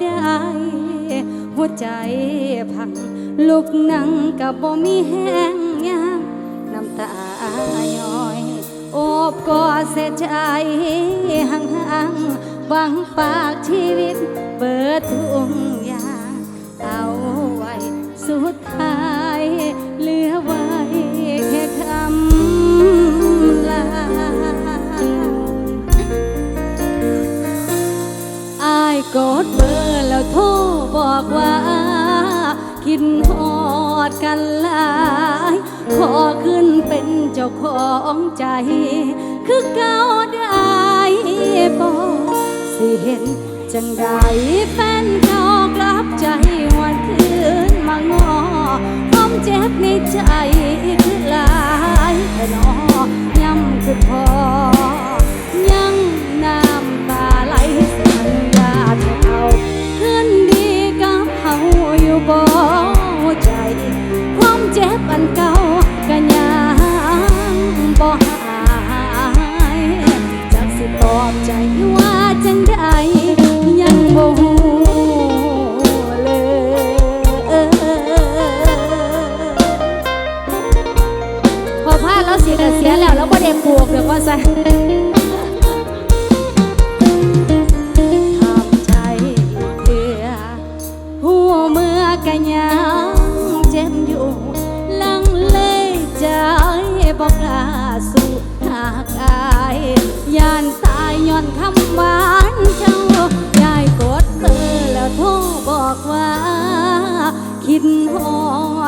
ได้ หัวใจพังลุกนั่งกับบ่มีแห้งยางน้ำตาย้อย โอบกอดเสียใจห่างๆหวังปากชีวิตเปิดทุ กันหลาย ขอขึ้นเป็นเจ้าของใจ คือเก่าได้บอสิเห็นจังใดแฟนเก่ากลับใจวันคืนมางอความเจ็บในใจคือหลายแต่นอย่ำคือพอ ยังน้ำตาไหลสัญญาเท่าคืนดีกับเขาอยู่บ่ เจ็บอันเก่าก็ยังบ่หายจากสิตอบใจว่าจังใดยังบ่ฮู้เลยพอพลาดแล้วเสียแล้วแล้วบ่ได้ปลูกเดี๋ยวว่าซ บอกว่า คิดฮอ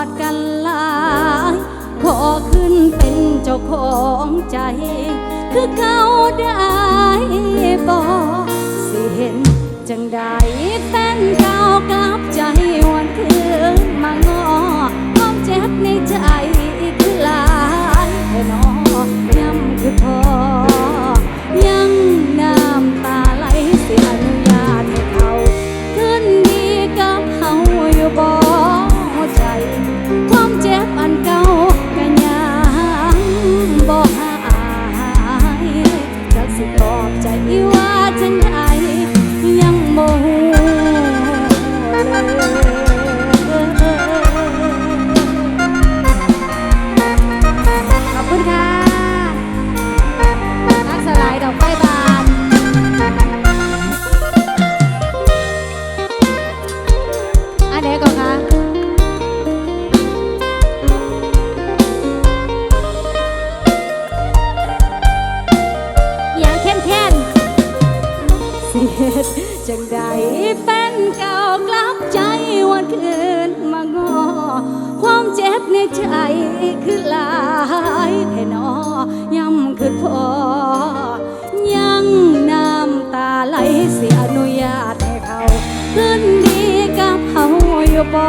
ดกันหลายขอขึ้นเป็นเจ้าของใจ คือเก่าได้บอกสิเห็นจังใดแฟนเก่ากลับใจวันคืนมางอความเจ็บในใจคือหลายแค่นอย้ำคือพอ คือหลายแท่นอย่ำคือพอ ยังน้ำตาไหลเสียอนุญาตให้เขา ขึ้นดีกับเขาอยู่บ่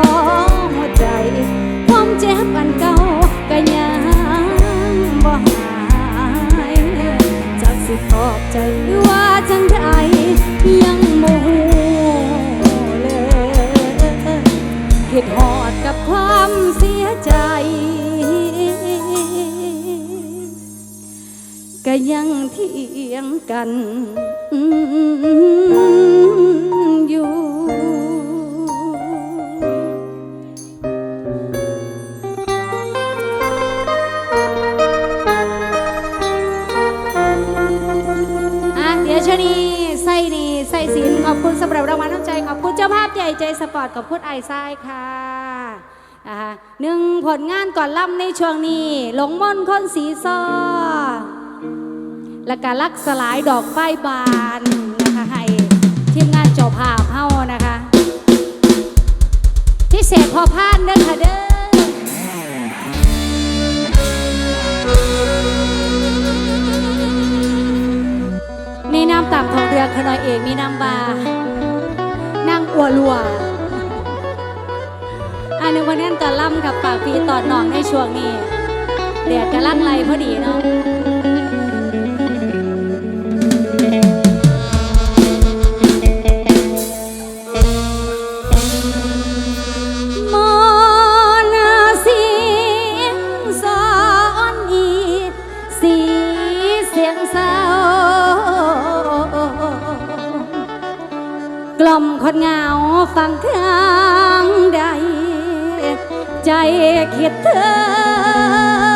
หัวใจ ความเจ็บอันเก่าก็ยังบ่หายจากสิขอบใจว่าจังใดยังโมโหเลยคิดหอ ก็ยังเถียงกันอยู่อะเดี๋ยวชนีไส้นี่ไส้สินขอบคุณสำหรับรางวัลน้ำใจ ขอบคุณเจ้าภาพใหญ่ใจสปอร์ตขอบคุณไอไส้ค่ะนะคะหนึ่งผลงานก่อนล่ำในช่วงนี้ หลงม่อนคนสีซ้อ และการลักสลายดอกไฟบานนะคะให้ทีมงานเจ้าภาพเฮานะคะ พิเศษพอพานเด้อค่ะเด้อมีน้ำตามของเรือขนอยเองมีน้ำบา นางอัวลัวอันนึงวันนี้ตอนล่ำกับปากพีตอดหนองในช่วงนี้แดดกำลังไล่พอดีเนาะ ฟังทางใด ใจคิดเธอ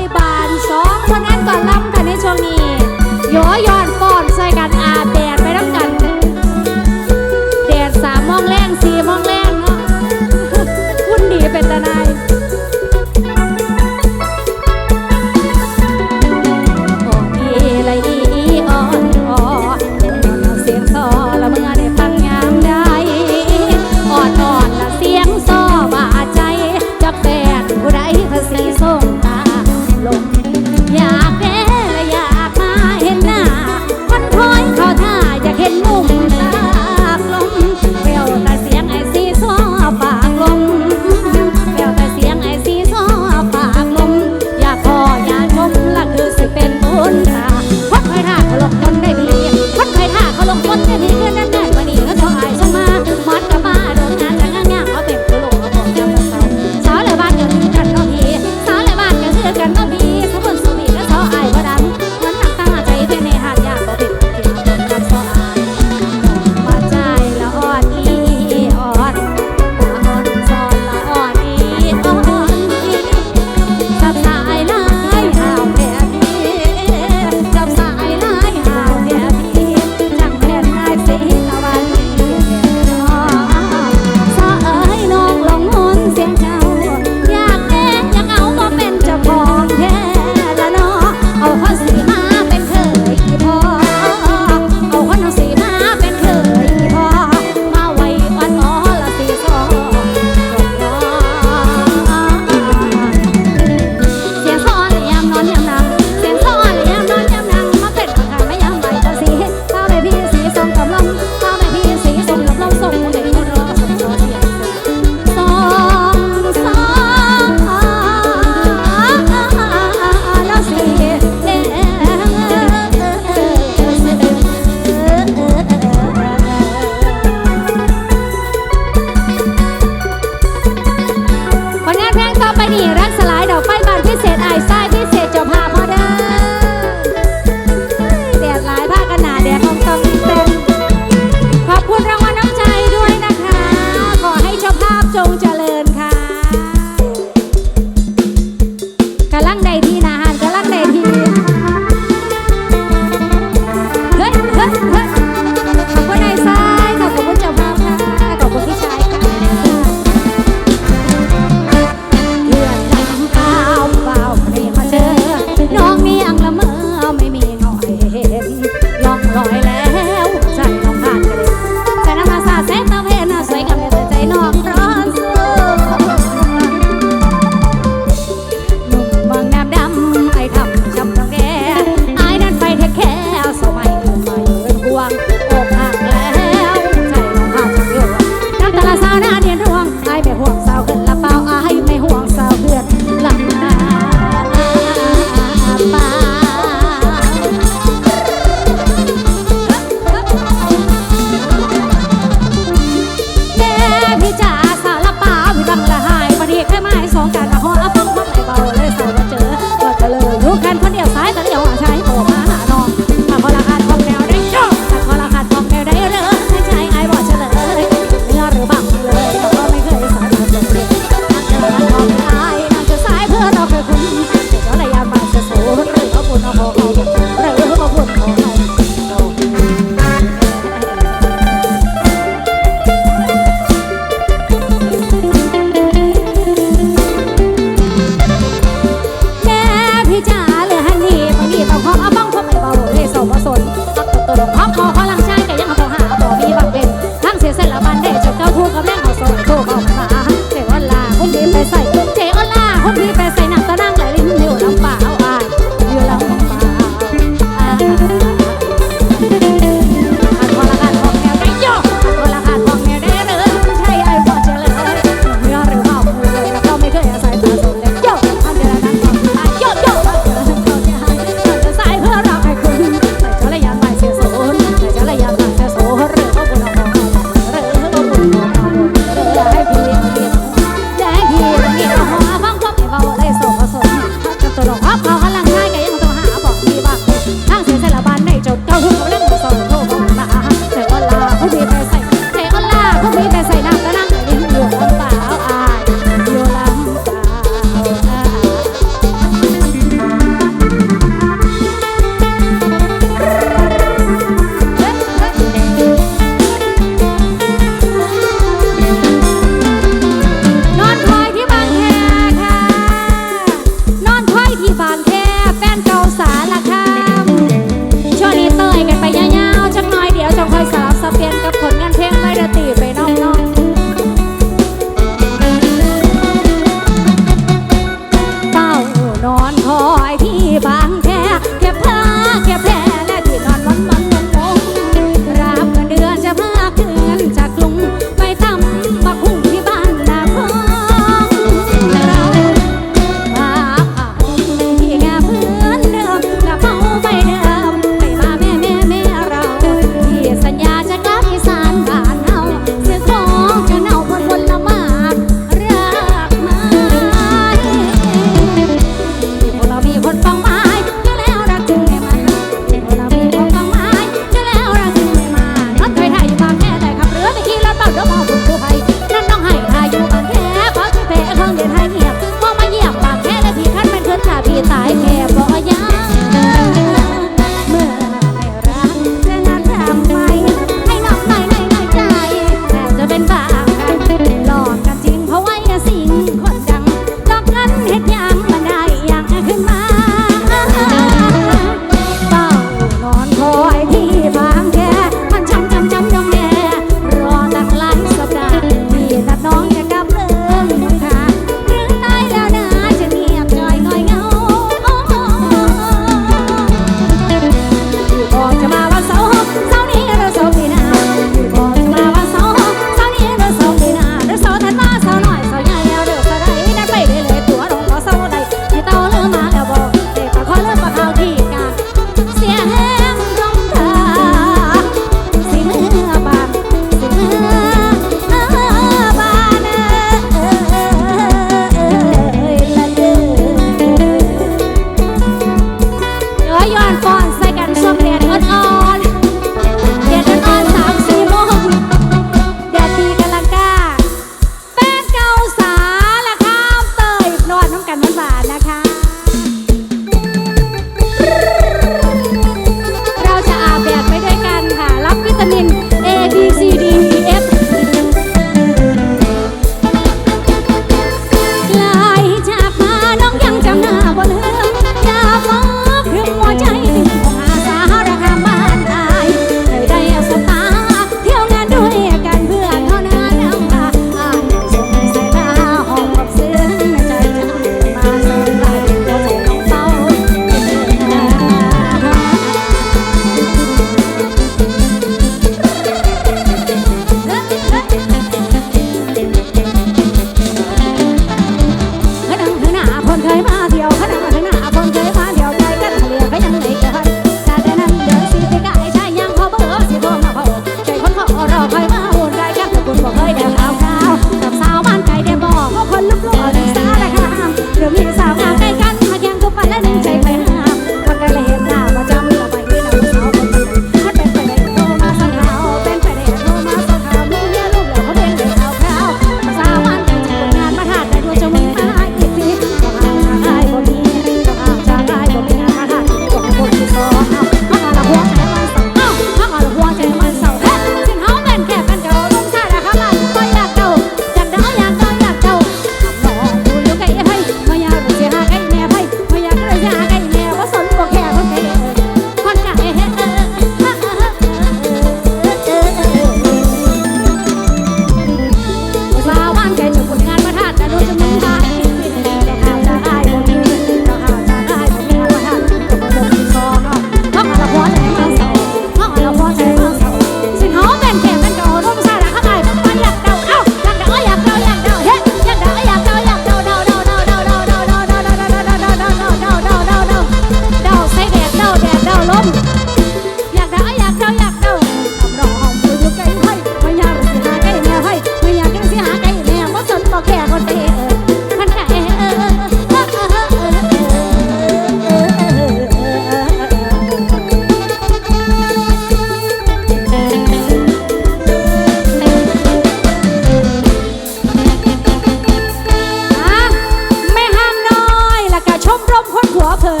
เธอ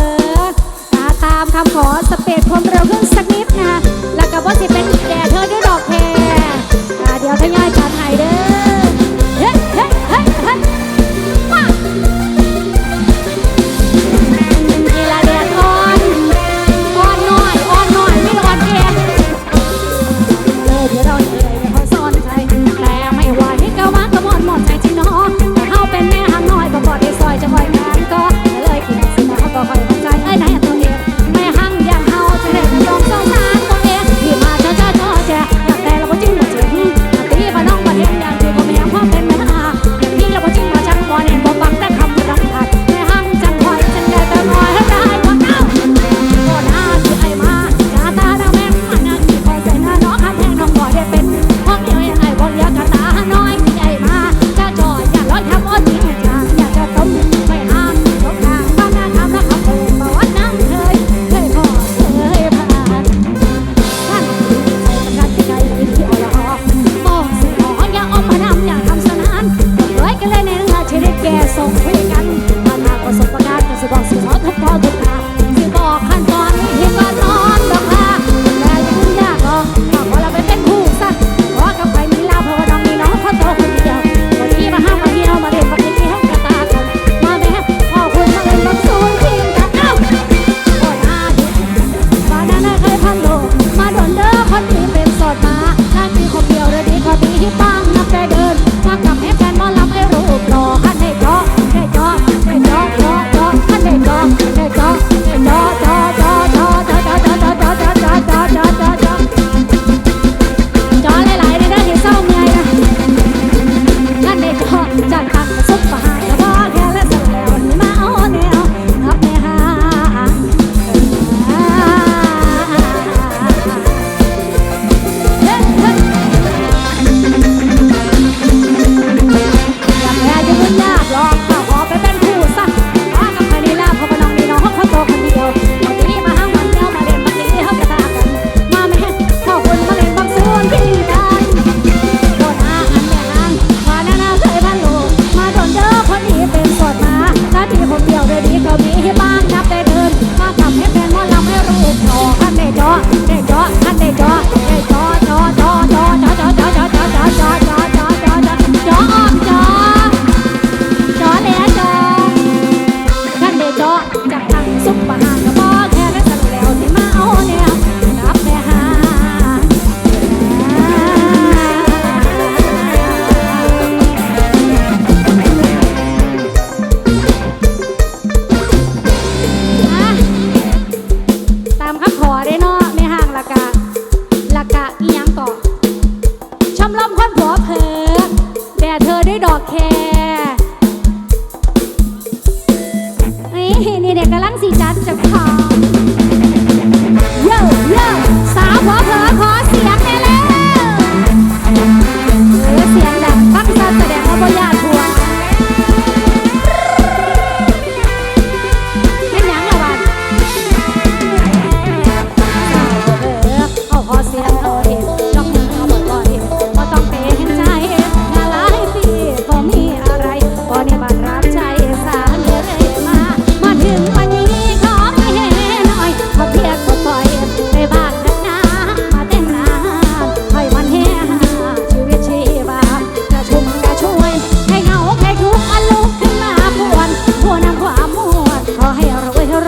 ตาตามคำขอ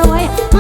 ร้อย